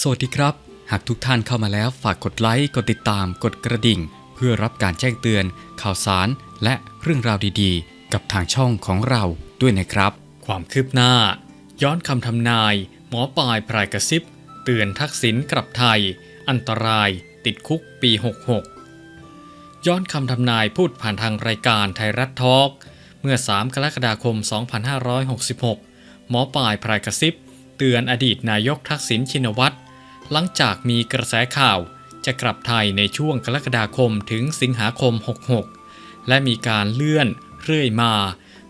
สวัสดีครับ หากทุกท่านเข้ามาแล้วฝากกดไลค์ กดติดตาม กดกระดิ่ง เพื่อรับการแจ้งเตือน ข่าวสาร และเรื่องราวดีๆ กับทางช่องของเราด้วยนะครับ ความคืบหน้า ย้อนคำทำนาย หมอปลายพรายกระซิบ เตือนทักษิณกลับไทย อันตรายติดคุกปี 66 ย้อนคำทำนายพูดผ่านทางรายการไทยรัฐทอล์กเมื่อ 3 กรกฎาคม 2566 หมอปลายพรายกระซิบ เตือนอดีตนายกทักษิณชินวัตร หลังจากมีกระแสข่าวจะกลับไทยในช่วงกรกฎาคมถึงสิงหาคม 66 และมีการเลื่อนเรื่อยมา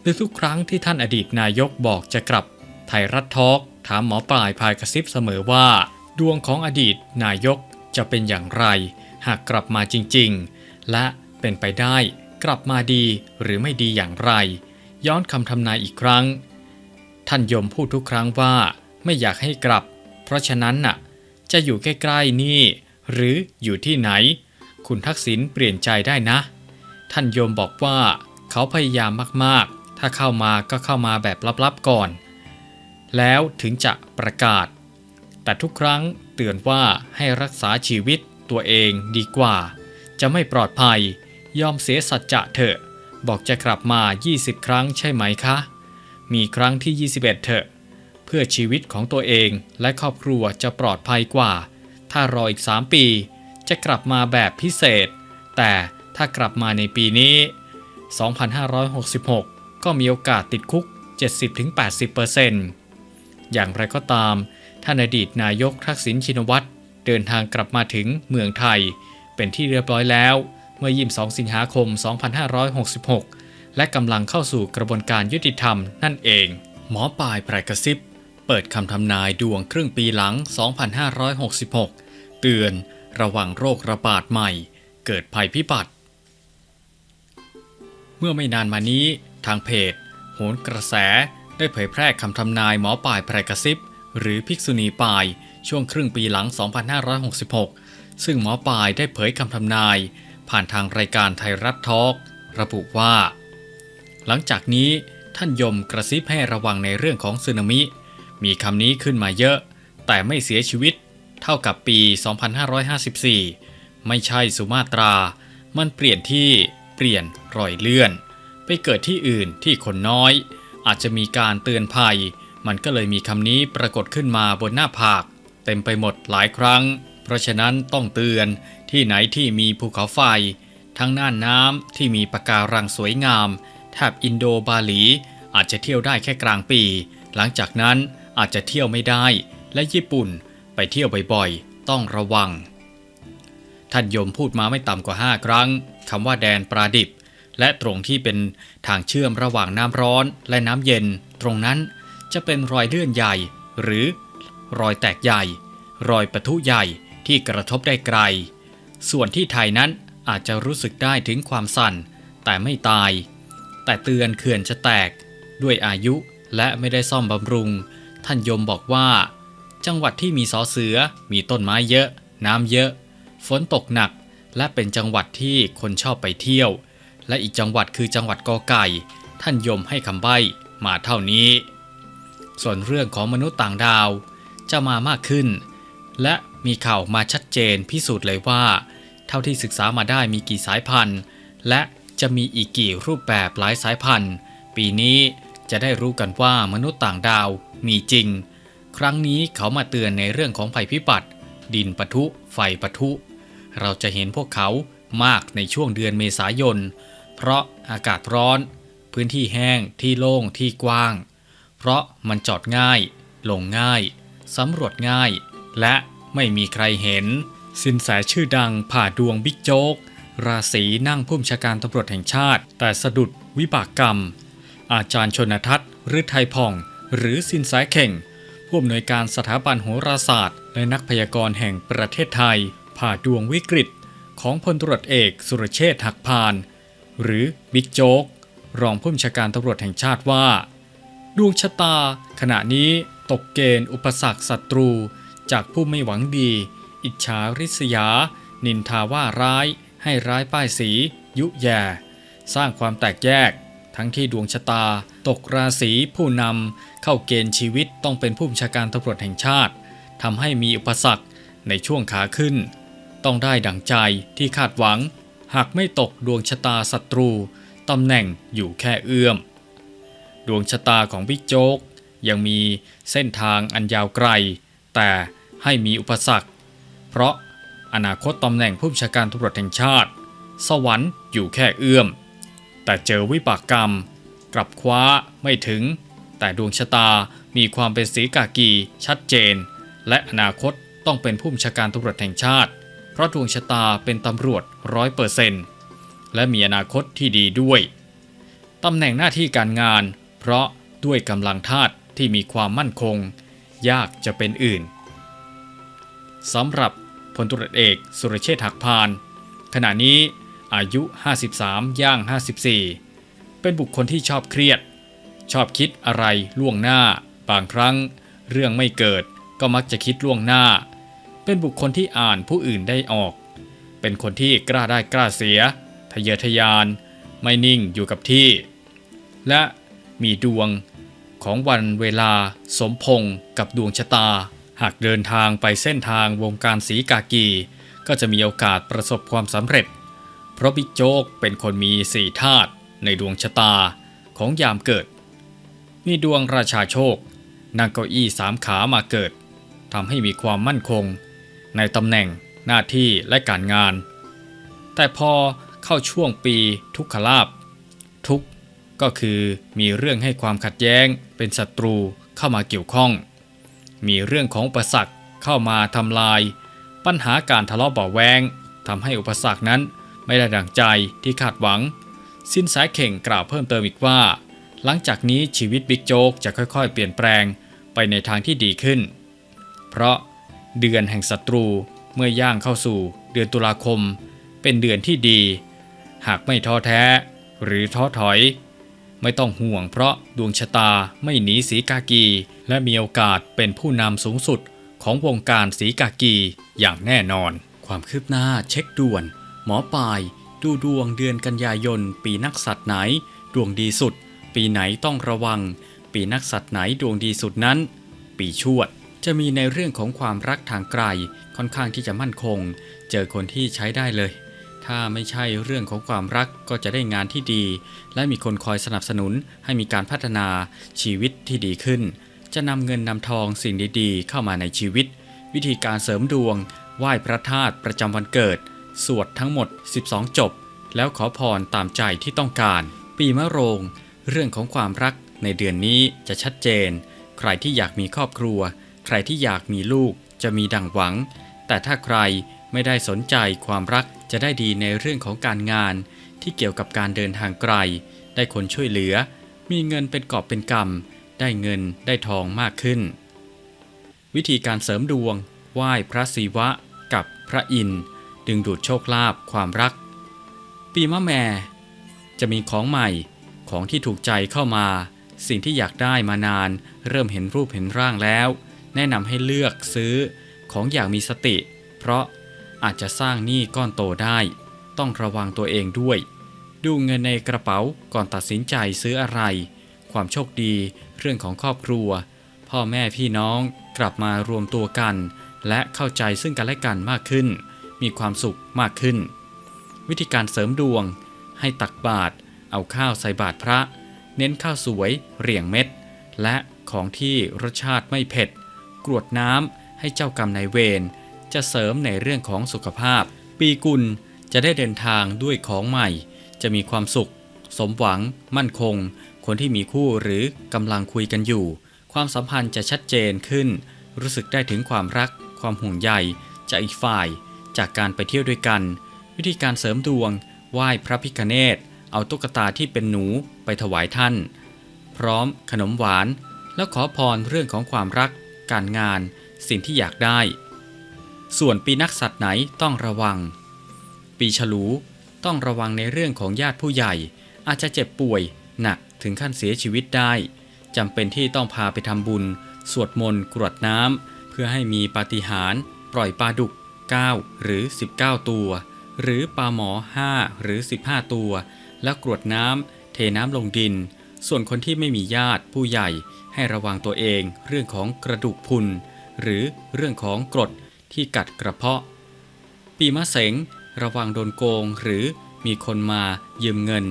โดยทุกครั้งที่ท่านอดีตนายกบอกจะกลับ ไทยรัฐทอกถามหมอปลายพายกระซิบเสมอว่า ดวงของอดีตนายกจะเป็นอย่างไร หากกลับมาจริงๆ และเป็นไปได้กลับมาดีหรือไม่ดีอย่างไร ย้อนคำทำนายอีกครั้ง ท่านยมพูดทุกครั้งว่าไม่อยากให้กลับ เพราะฉะนั้นน่ะ จะอยู่ใกล้ๆนี่ หรืออยู่ที่ไหน คุณทักษิณเปลี่ยนใจได้นะ ท่านโยมบอกว่าเขาพยายามมากๆ ถ้าเข้ามาก็เข้ามาแบบลับๆก่อน แล้วถึงจะประกาศ แต่ทุกครั้งเตือนว่าให้รักษาชีวิตตัวเองดีกว่า จะไม่ปลอดภัย ยอมเสียสัจจะเถอะ บอกจะกลับมา 20 ครั้งใช่ไหมคะ มีครั้งที่ 21 เถอะ พื่อชีวิตของตัวเองและครอบครัวจะปลอดภัยกว่า ถ้ารออีก 3 ปี จะกลับมาแบบพิเศษ แต่ถ้ากลับมาในปีนี้ 2566 ก็มีโอกาสติดคุก 70-80%อย่างไรก็ตาม ท่านอดีตนายกทักษิณชินวัตรเดินทางกลับมาถึงเมืองไทย เป็นที่เรียบร้อยแล้วเมื่อ 22 สิงหาคม 2566 และกำลังเข้าสู่กระบวนการยุติธรรมนั่นเอง หมอปลายไพรกระซิบ เปิดคำทำนายดวงครึ่งปีหลัง 2566 เตือนระวังโรคระบาดใหม่ เกิดภัยพิบัติ เมื่อไม่นานมานี้ทางเพจ โหนกระแสได้เผยแพร่คำทำนายหมอปลายไพรกระซิบ หรือภิกษุณีป่ายช่วงครึ่งปีหลัง 2566 ซึ่งหมอปลายได้เผยคำทำนาย ผ่านทางรายการไทยรัฐทอล์กระบุว่า หลังจากนี้ท่านยมกระซิบให้ระวังในเรื่องของสึนามิ มีคำนี้ขึ้นมาเยอะ แต่ไม่เสียชีวิต เท่ากับปี 2554 ไม่ใช่สุมาตรา มันเปลี่ยนที่เปลี่ยนรอยเลื่อน ไปเกิดที่อื่นที่คนน้อย อาจจะมีการเตือนภัย มันก็เลยมีคำนี้ปรากฏขึ้นมาบนหน้าผาก เต็มไปหมดหลายครั้ง เพราะฉะนั้นต้องเตือนที่ไหนที่มีภูเขาไฟ ทั้งน่านน้ำที่มีปะการังสวยงามแถบอินโดบาหลีอาจจะเที่ยวได้แค่กลางปี หลังจากนั้น อาจจะเที่ยวไม่ได้ และญี่ปุ่นไปเที่ยวบ่อยๆ ต้องระวัง ท่านยมพูดมาไม่ต่ำกว่า 5 ครั้งคำว่าแดนปลาดิบ และตรงที่เป็นทางเชื่อมระหว่างน้ำร้อนและน้ำเย็น ตรงนั้นจะเป็นรอยเลื่อนใหญ่ หรือรอยแตกใหญ่ รอยปะทุใหญ่ที่กระทบได้ไกล ส่วนที่ไทยนั้นอาจจะรู้สึกได้ถึงความสั่น แต่ไม่ตาย แต่เตือนเขื่อนจะแตก ด้วยอายุและไม่ได้ซ่อมบำรุง ท่านยมบอกว่า จังหวัดที่มีสอเสือ มีต้นไม้เยอะ น้ำเยอะ ฝนตกหนัก และเป็นจังหวัดที่คนชอบไปเที่ยว และอีกจังหวัดคือจังหวัดกอไก่ ท่านยมให้คำใบ้มาเท่านี้ ส่วนเรื่องของมนุษย์ต่างดาว จะมามากขึ้น และมีข่าวมาชัดเจนพิสูจน์เลยว่า เท่าที่ศึกษามาได้มีกี่สายพันธุ์ และจะมีอีกกี่รูปแบบหลายสายพันธุ์ ปีนี้จะได้รู้กันว่ามนุษย์ต่างดาว มีจริง ครั้งนี้เขามาเตือนในเรื่องของภัยพิบัติ ดินปะทุไฟปะทุ เราจะเห็นพวกเขามากในช่วงเดือนเมษายน เพราะอากาศร้อน พื้นที่แห้งที่โล่งที่กว้าง เพราะมันจอดง่าย ลงง่าย สำรวจง่าย และไม่มีใครเห็น สินแสชื่อดังผ่าดวงบิ๊กโจ๊กราศีนั่งผู้บัญชาการตำรวจแห่งชาติ แต่สะดุดวิบากกรรม อาจารย์ชนทัศน์หรือไทยพ่อง หรือสินแสเข่ง ผู้อำนวยการสถาบันโหราศาสตร์ และนักพยากรณ์แห่งประเทศไทย ผ่าดวงวิกฤต ของพลตรวจเอกสุรเชษฐ์หักพาน หรือบิ๊กโจ๊กรองผู้บัญชาการตำรวจแห่งชาติว่า ดวงชะตา ขณะนี้ตกเกณฑ์อุปสรรคศัตรู จากผู้ไม่หวังดี อิจฉาริษยา นินทาว่าร้าย ให้ร้ายป้ายสี ยุแย่ สร้างความแตกแยก ทั้งที่ดวงชะตา ตกราศีผู้นำเข้าเกณฑ์ชีวิตต้องเป็นผู้บัญชาการตำรวจแห่งชาติทำให้มีอุปสรรคในช่วงขาขึ้น ต้องได้ดังใจที่คาดหวัง หากไม่ตกดวงชะตาศัตรูตำแหน่งอยู่แค่เอื้อม ดวงชะตาของบิ๊กโจ๊กยังมีเส้นทางอันยาวไกล แต่ให้มีอุปสรรค เพราะอนาคตตำแหน่งผู้บัญชาการตำรวจแห่งชาติ สวรรค์อยู่แค่เอื้อม แต่เจอวิบากกรรม กลับคว้าไม่ถึง แต่ดวงชะตามีความเป็นสีกากี ชัดเจน และอนาคตต้องเป็นผู้บัญชาการตำรวจแห่งชาติ เพราะดวงชะตาเป็นตำรวจร้อยเปอร์เซนต์และมีอนาคตที่ดีด้วยตำแหน่งหน้าที่การงาน เพราะด้วยกำลังธาตุที่มีความมั่นคง ยากจะเป็นอื่นสำหรับพลตุรเอกสุรเชษฐ์หักพาน ขณะนี้อายุ 53 ย่าง 54 เป็นบุคคลที่ชอบเครียด ชอบคิดอะไรล่วงหน้า บางครั้ง เรื่องไม่เกิดก็มักจะคิดล่วงหน้า เป็นบุคคลที่อ่านผู้อื่นได้ออก เป็นคนที่กล้าได้กล้าเสีย ทะเยอทะยาน ไม่นิ่งอยู่กับที่ และมีดวงของวันเวลาสมพงกับดวงชะตา หากเดินทางไปเส้นทางวงการสีกากี ก็จะมีโอกาสประสบความสำเร็จ เพราะบิ๊กโจ๊กเป็นคนมีสี่ธาตุ ในดวงชะตาของยามเกิด มีดวงราชาโชค นั่งเก้าอี้สามขามาเกิดทำให้มีความมั่นคง ในตำแหน่งหน้าที่และการงาน แต่พอเข้าช่วงปีทุกขลาบทุกก็คือมีเรื่องให้ความขัดแย้งเป็นศัตรูเข้ามาเกี่ยวข้อง มีเรื่องของอุปสรรคเข้ามาทำลาย ปัญหาการทะเลาะเบาแวงทำให้อุปสรรคนั้นไม่ได้ดังใจที่คาดหวัง สินสายเข่งกล่าวเพิ่มเติมอีกว่า หลังจากนี้ชีวิตบิ๊กโจ๊กจะค่อยๆ เปลี่ยนแปลงไปในทางที่ดีขึ้น เพราะเดือนแห่งศัตรูเมื่อย่างเข้าสู่เดือนตุลาคม เป็นเดือนที่ดี หากไม่ท้อแท้หรือท้อถอย ไม่ต้องห่วงเพราะดวงชะตาไม่หนีสีกากี และมีโอกาสเป็นผู้นำสูงสุดของวงการสีกากีอย่างแน่นอน ความคืบหน้าเช็คด่วน หมอปลาย ดูดวงเดือนกันยายน ปีนักสัตว์ไหน ดวงดีสุด ปีไหนต้องระวัง ปีนักสัตว์ไหนดวงดีสุดนั้น ปีชวดจะมีในเรื่องของความรักทางไกล ค่อนข้างที่จะมั่นคง เจอคนที่ใช้ได้เลย ถ้าไม่ใช่เรื่องของความรักก็จะได้งานที่ดี และมีคนคอยสนับสนุนให้มีการพัฒนาชีวิตที่ดีขึ้น จะนำเงินนำทองสิ่งดีๆ เข้ามาในชีวิต วิธีการเสริมดวงไหว้พระธาตุประจำวันเกิด สวดทั้งหมด 12 จบ แล้วขอพรตามใจที่ต้องการ ปีมะโรง เรื่องของความรักในเดือนนี้จะชัดเจน ใครที่อยากมีครอบครัว ใครที่อยากมีลูกจะมีดังหวัง แต่ถ้าใครไม่ได้สนใจความรักจะได้ดีในเรื่องของการงาน ที่เกี่ยวกับการเดินทางไกล ได้คนช่วยเหลือ มีเงินเป็นกอบเป็นกำได้เงินได้ทองมากขึ้น วิธีการเสริมดวง ไหว้พระศิวะกับพระอินทร์ ดึงดูดโชคลาภความรัก ปีมะแม่ จะมีของใหม่ของที่ถูกใจเข้ามา สิ่งที่อยากได้มานาน เริ่มเห็นรูปเห็นร่างแล้ว แนะนำให้เลือกซื้อของอย่างมีสติ เพราะอาจจะสร้างหนี้ก้อนโตได้ ต้องระวังตัวเองด้วย ดูเงินในกระเป๋าก่อนตัดสินใจซื้ออะไร ความโชคดีเรื่องของครอบครัว พ่อแม่พี่น้องกลับมารวมตัวกัน และเข้าใจซึ่งกันและกันมากขึ้น มีความสุขมากขึ้น วิธีการเสริมดวง ให้ตักบาตรเอาข้าวใส่บาตรพระ เน้นข้าวสวยเรียงเม็ด และของที่รสชาติไม่เผ็ด กรวดน้ำให้เจ้ากรรมนายเวรจะเสริมในเรื่องของสุขภาพ ปีกุลจะได้เดินทางด้วยของใหม่ จะมีความสุข สมหวัง มั่นคง คนที่มีคู่หรือกำลังคุยกันอยู่ ความสัมพันธ์จะชัดเจนขึ้น รู้สึกได้ถึงความรัก ความห่วงใยจากอีกฝ่าย จากการไปเที่ยวด้วยกัน วิธีการเสริมดวง ไหว้พระพิคเนตเอาตุ๊กตาที่เป็นหนูไปถวายท่าน พร้อมขนมหวาน แล้วขอพรเรื่องของความรัก การงาน สิ่งที่อยากได้ ส่วนปีนักสัตว์ไหนต้องระวัง ปีฉลูต้องระวังในเรื่องของญาติผู้ใหญ่ อาจจะเจ็บป่วยหนักถึงขั้นเสียชีวิตได้จำเป็นที่ต้องพาไปทำบุญ สวดมนต์กรวดน้ำเพื่อให้มีปาฏิหาริย์ปล่อยปลาดุก 9 หรือ 19 ตัว หรือปลาหมอ 5 หรือ 15 ตัว แล้วกรวดน้ำเทน้ำลงดิน ส่วนคนที่ไม่มีญาติผู้ใหญ่ให้ระวังตัวเองเรื่องของกระดูกพุน หรือเรื่องของกรดที่กัดกระเพาะ ปีมะเสงระวังโดนโกงหรือมีคนมายืมเงิน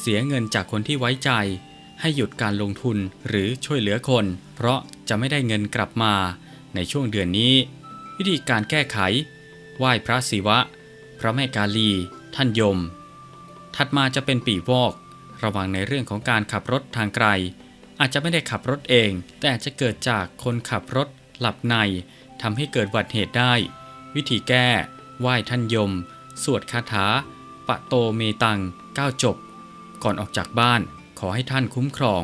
เสียเงินจากคนที่ไว้ใจ ให้หยุดการลงทุนหรือช่วยเหลือคน เพราะจะไม่ได้เงินกลับมาในช่วงเดือนนี้ วิธีการแก้ไข ไหว้พระศิวะ พระแม่กาลี ท่านยม ถัดมาจะเป็นปีวอก ระวังในเรื่องของการขับรถทางไกล อาจจะไม่ได้ขับรถเอง แต่อาจจะเกิดจากคนขับรถหลับในทำให้เกิดอุบัติเหตุได้ วิธีแก้ ไหว้ท่านยม สวดคาถา ปะโตเมตัง9จบ ก่อนออกจากบ้านขอให้ท่านคุ้มครอง